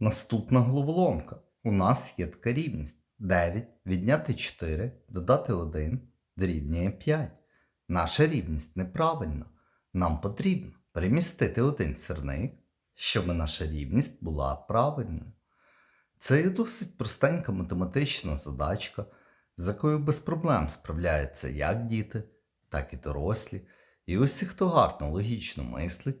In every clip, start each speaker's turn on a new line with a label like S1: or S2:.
S1: Наступна головоломка. У нас є така рівність. 9 відняти 4, додати 1 дорівнює 5. Наша рівність неправильна. Нам потрібно перемістити один сірник, щоб наша рівність була правильною. Це є досить простенька математична задачка, з якою без проблем справляються як діти, так і дорослі. І усі, хто гарно логічно мислить,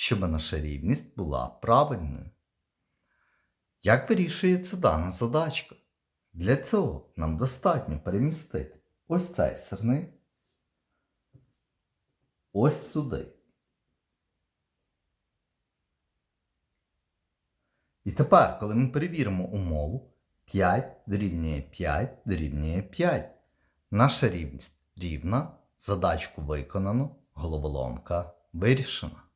S1: щоб наша рівність була правильною. Як вирішується дана задачка? Для цього нам достатньо перемістити ось цей сирник ось сюди. І тепер, коли ми перевіримо умову, 5 дорівнює 5 дорівнює 5. Наша рівність рівна, задачку виконано, головоломка вирішена.